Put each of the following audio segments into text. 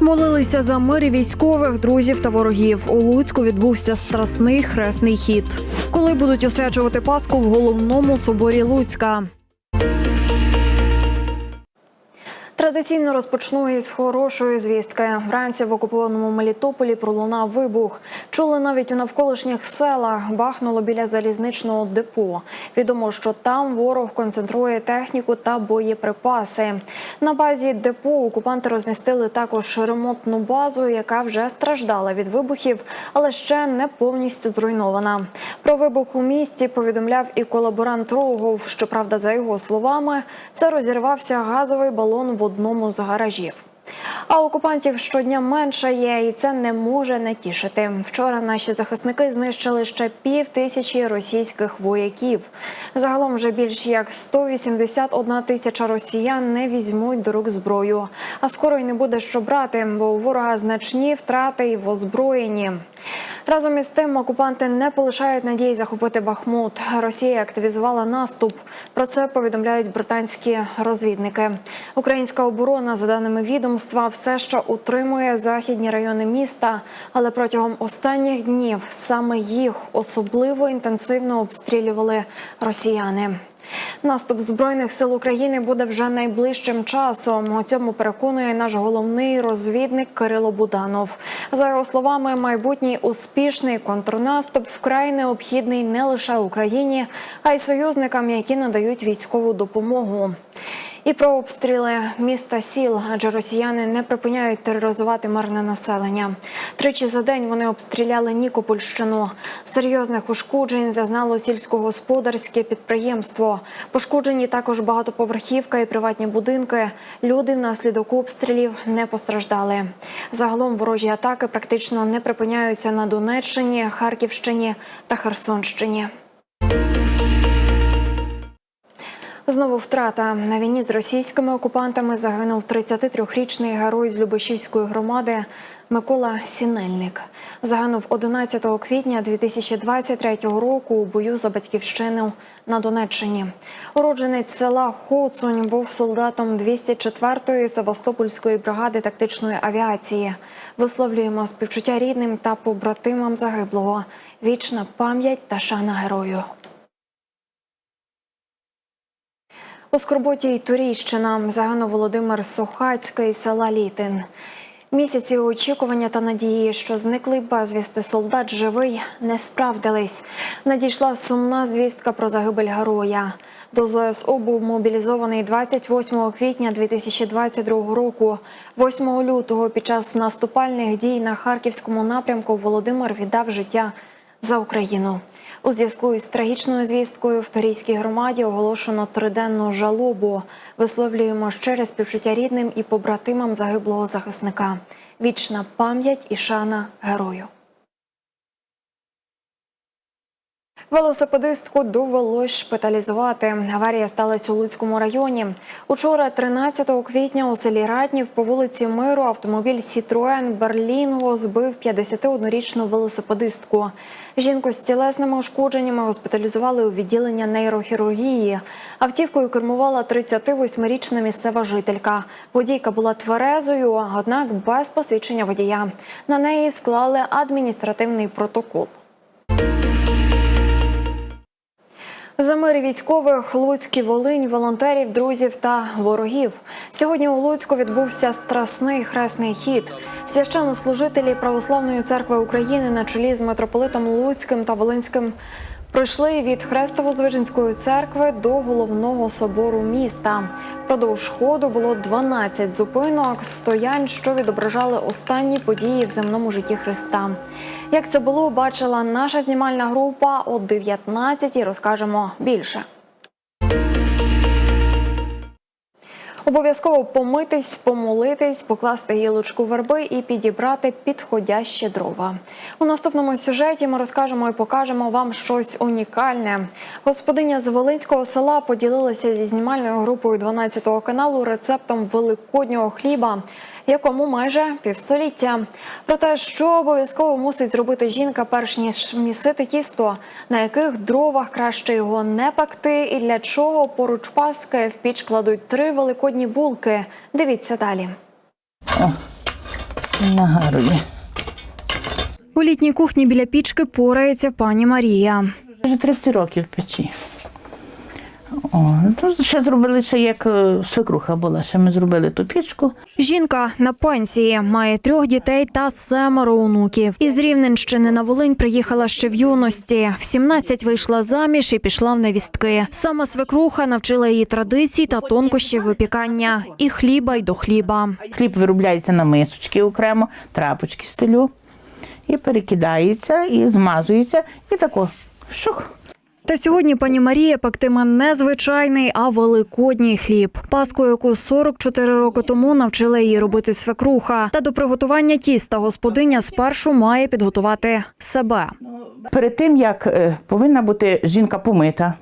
Молилися за мир і військових, друзів та ворогів. У Луцьку відбувся страсний хресний хід. Коли будуть освячувати Пасху в головному соборі Луцька. Традиційно розпочну із хорошої звістки. Вранці в окупованому Мелітополі пролунав вибух. Чули навіть у навколишніх селах. Бахнуло біля залізничного депо. Відомо, що там ворог концентрує техніку та боєприпаси. На базі депо окупанти розмістили також ремонтну базу, яка вже страждала від вибухів, але ще не повністю зруйнована. Про вибух у місті повідомляв і колаборант Рогов. Щоправда, за його словами, це розірвався газовий балон в одному з гаражів. А окупантів щодня менше є, і це не може не тішити. Вчора наші захисники знищили ще пів тисячі російських вояків. Загалом вже більш як 181 тисяча росіян не візьмуть до рук зброю. А скоро й не буде що брати, бо у ворога значні втрати й в озброєнні. Разом із тим окупанти не полишають надії захопити Бахмут. Росія активізувала наступ. Про це повідомляють британські розвідники. Українська оборона, за даними відомства, все ще утримує західні райони міста, але протягом останніх днів саме їх особливо інтенсивно обстрілювали росіяни. Наступ збройних сил України буде вже найближчим часом. У цьому переконує наш головний розвідник Кирило Буданов. За його словами, майбутній успішний контрнаступ вкрай необхідний не лише Україні, а й союзникам, які надають військову допомогу. І про обстріли міста сіл, адже росіяни не припиняють тероризувати мирне населення. Тричі за день вони обстріляли Нікопольщину. Серйозних ушкоджень зазнало сільськогосподарське підприємство. Пошкоджені також багатоповерхівка і приватні будинки. Люди внаслідок обстрілів не постраждали. Загалом ворожі атаки практично не припиняються на Донеччині, Харківщині та Херсонщині. Знову втрата на війні з російськими окупантами загинув 33-річний герой з Любешівської громади Микола Сінельник. Загинув 11 квітня 2023 року у бою за батьківщину на Донеччині. Уродженець села Хоцунь був солдатом 204-ї Севастопольської бригади тактичної авіації. Висловлюємо співчуття рідним та побратимам загиблого. Вічна пам'ять та шана герою. У Скорботі й Турійщина загинув Володимир Сухацький села Літин. Місяці очікування та надії, що зниклий безвісти солдат живий, не справдились. Надійшла сумна звістка про загибель героя. До ЗСУ був мобілізований 28 квітня 2022 року. 8 лютого під час наступальних дій на харківському напрямку Володимир віддав життя за Україну. У зв'язку із трагічною звісткою в Торійській громаді оголошено триденну жалобу. Висловлюємо щире співчуття рідним і побратимам загиблого захисника. Вічна пам'ять і шана герою. Велосипедистку довелось шпиталізувати. Аварія сталася у Луцькому районі. Учора, 13 квітня, у селі Ратнів по вулиці Миру автомобіль Сітроен Берлінго збив 51-річну велосипедистку. Жінку з тілесними ушкодженнями госпіталізували у відділення нейрохірургії. Автівкою кермувала 38-річна місцева жителька. Водійка була тверезою, однак без посвідчення водія. На неї склали адміністративний протокол. За мир військових Луцький Волинь, волонтерів, друзів та ворогів. Сьогодні у Луцьку відбувся страсний хресний хід. Священнослужителі Православної церкви України на чолі з митрополитом Луцьким та Волинським пройшли від Хрестово-Звиженської церкви до головного собору міста. Впродовж ходу було 12 зупинок, стоянь, що відображали останні події в земному житті Христа. Як це було, бачила наша знімальна група о 19 розкажемо більше. Обов'язково помитись, помолитись, покласти гілочку верби і підібрати підходящі дрова. У наступному сюжеті ми розкажемо і покажемо вам щось унікальне. Господиня з Волинського села поділилася зі знімальною групою 12 каналу рецептом великоднього хліба, якому майже півстоліття. Про те, що обов'язково мусить зробити жінка, перш ніж місити тісто, на яких дровах краще його не пекти, і для чого поруч паски в піч кладуть три великодні булки. Дивіться далі. Нагарує. У літній кухні біля пічки порається пані Марія. Вже 30 років в печі. О, ну, ще зробили ще як е, свекруха була, ще ми зробили ту пічку. Жінка на пенсії має трьох дітей та семеро онуків. Із Рівненщини на Волинь приїхала ще в юності. В 17 вийшла заміж і пішла в невістки. Саме свекруха навчила її традицій та тонкощів випікання і хліба, й до хліба. Хліб виробляється на мисочки окремо, трапочки стелю. І перекидається, і змазується, і тако. Шух. Та сьогодні пані Марія пектиме не звичайний, а великодній хліб. Паску, яку 44 роки тому навчила її робити свекруха. Та до приготування тіста господиня спершу має підготувати себе. Перед тим, як е, повинна бути жінка помита,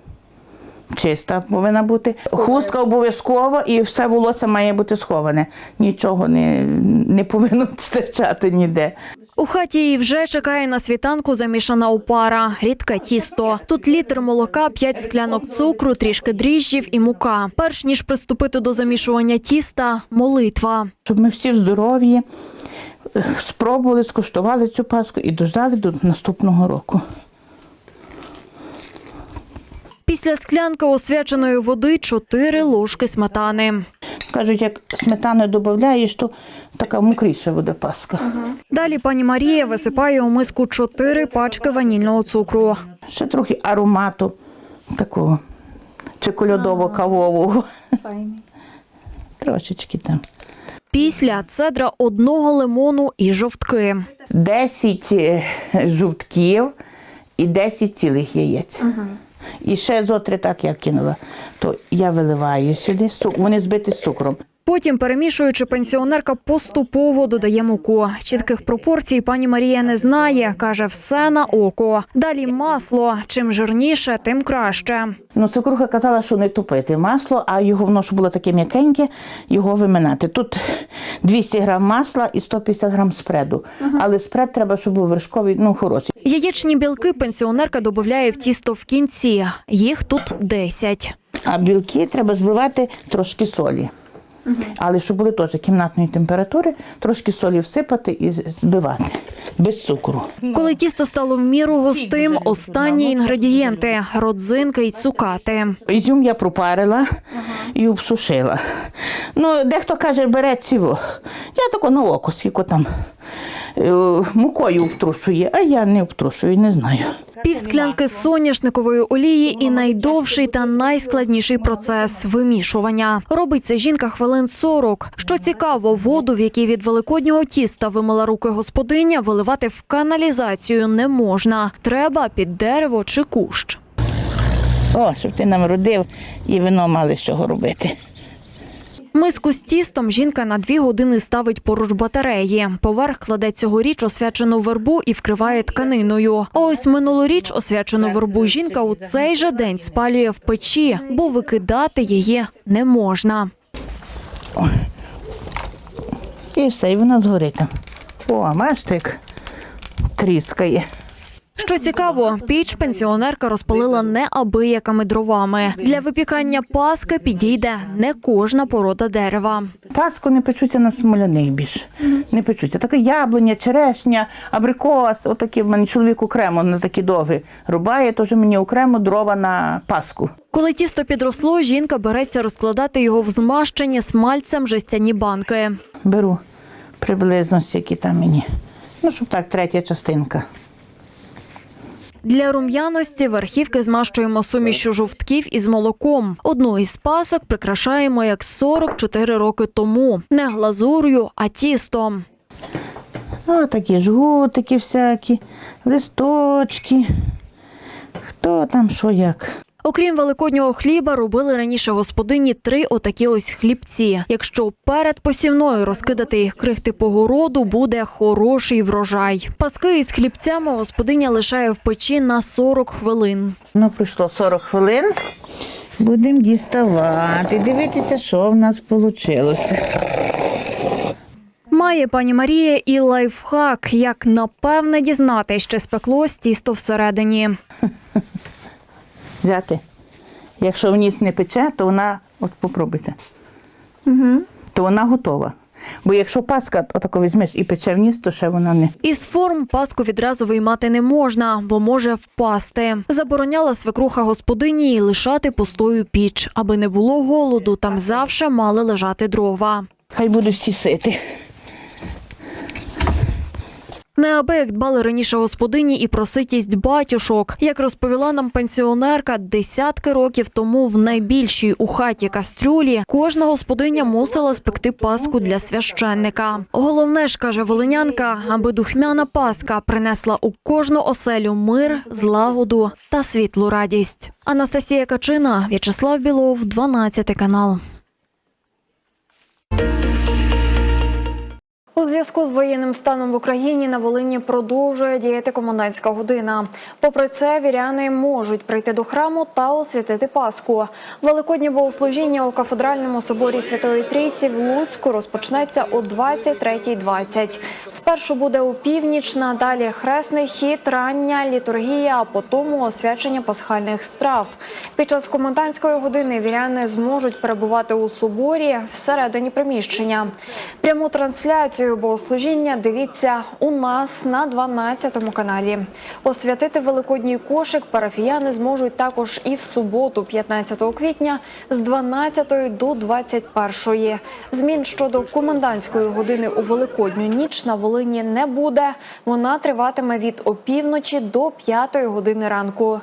чиста повинна бути, хустка обов'язково і все волосся має бути сховане. Нічого не, не повинно стирчати ніде. У хаті її вже чекає на світанку замішана опара, рідке тісто. Тут літр молока, 5 склянок цукру, трішки дріжджів і мука. Перш ніж приступити до замішування тіста, молитва. Щоб ми всі в здоров'ї е, спробували, скуштували цю паску і дождали до наступного року. Після склянки освяченої води 4 ложки сметани. Кажуть, як сметану додаєш, то така мокріша буде паска. Далі пані Марія висипає у миску 4 пачки ванільного цукру. Ще трохи аромату такого чоколядово-кавового. Трошечки там. Після цедра одного лимону і жовтки. 10 е, жовтків і 10 цілих яєць. І ще зо три так я кинула. То я виливаю сюди, вони збиті з цукром. Потім, перемішуючи, пенсіонерка поступово додає муку. Чітких пропорцій пані Марія не знає. Каже, все на око. Далі масло. Чим жирніше, тим краще. Ну, свекруха казала, що не топити масло, а його воно що було таке м'якеньке, його виминати. Тут 200 грам масла і 150 грам спреду. Але спред треба, щоб був вершковий, ну хороший. Яєчні білки пенсіонерка додає в тісто в кінці. Їх тут 10. А білки треба збивати трошки солі. Але щоб були теж кімнатної температури, трошки солі всипати і збивати без цукру. Коли тісто стало в міру густим, останні інгредієнти родзинки й цукати. Ізюм я пропарила і обсушила. Ну, дехто каже, бере ціло. Я тако на око, скільки там мукою обтрушує, а я не обтрушую, не знаю. Півсклянки соняшникової олії і найдовший та найскладніший процес вимішування. Робить це жінка хвилин 40. Що цікаво, воду, в якій від великоднього тіста вимила руки господиня, виливати в каналізацію не можна. Треба під дерево чи кущ. О, щоб ти нам родив і вино мали з чого робити. Миску з тістом жінка на дві години ставить поруч батареї. Поверх кладе цьогоріч освячену вербу і вкриває тканиною. А ось минулоріч освячену вербу жінка у цей же день спалює в печі, бо викидати її не можна. І все, і вона згорить. О, бачите, тріскає. Що цікаво, піч пенсіонерка розпалила неабиякими дровами. Для випікання паски підійде не кожна порода дерева. Паску не печуться на смоляних більше. Не печуться. Таке яблуня, черешня, абрикос, отакі в мене чоловік окремо на такі довгі рубає, теж мені окремо дрова на паску. Коли тісто підросло, жінка береться розкладати його в змащені смальцем жестяні банки. Беру приблизно стільки там мені. Ну, щоб так, третя частинка. Для рум'яності верхівки змащуємо сумішю жовтків із молоком. Одну із пасок прикрашаємо як 44 роки тому. Не глазур'ю, а тістом. О, такі жгутики всякі, листочки. Хто там що як. Окрім великоднього хліба, робили раніше господині три отакі ось хлібці. Якщо перед посівною розкидати їх крихти по городу, буде хороший врожай. Паски із хлібцями господиня лишає в печі на 40 хвилин. Ну, пройшло 40 хвилин. Будемо діставати, дивитися, що в нас вийшло. Має пані Марія і лайфхак, як напевне дізнати, що спеклось тісто всередині. Взяти. Якщо в ніс не пече, то вона, от попробуйте, угу. то вона готова. Бо якщо паска отако візьмеш і пече в ніс, то ще вона не. Із форм паску відразу виймати не можна, бо може впасти. Забороняла свекруха господині і лишати пустою піч, аби не було голоду. Там завше мали лежати дрова. Хай будуть всі сити. Неабияк дбали раніше господині і про ситість батюшок. Як розповіла нам пенсіонерка, десятки років тому в найбільшій у хаті кастрюлі кожна господиня мусила спекти паску для священника. Головне ж каже волинянка, аби духмяна паска принесла у кожну оселю мир, злагоду та світлу радість. Анастасія Качина, В'ячеслав Білов, 12 канал. У зв'язку з воєнним станом в Україні на Волині продовжує діяти комендантська година. Попри це, віряни можуть прийти до храму та освятити Пасху. Великоднє богослужіння у кафедральному соборі Святої Трійці в Луцьку розпочнеться о 23.20. Спершу буде у північ, надалі хресний хід, рання літургія, а потім освячення пасхальних страв. Під час комендантської години віряни зможуть перебувати у соборі всередині приміщення. Пряму трансляцію богослужіння дивіться у нас на 12 каналі. Освятити великодній кошик парафіяни зможуть також і в суботу, 15 квітня, з 12 до 21. Змін щодо комендантської години у великодню ніч на Волині не буде. Вона триватиме від опівночі до 5 години ранку.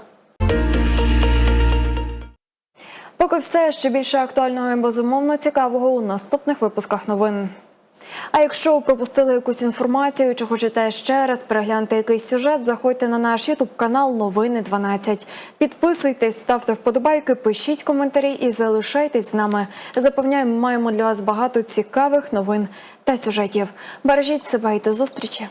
Поки все ще більше актуального і безумовно цікавого у наступних випусках новин. А якщо пропустили якусь інформацію чи хочете ще раз переглянути якийсь сюжет, заходьте на наш ютуб канал Новини 12. Підписуйтесь, ставте вподобайки, пишіть коментарі і залишайтесь з нами. Запевняємо, маємо для вас багато цікавих новин та сюжетів. Бережіть себе і до зустрічі.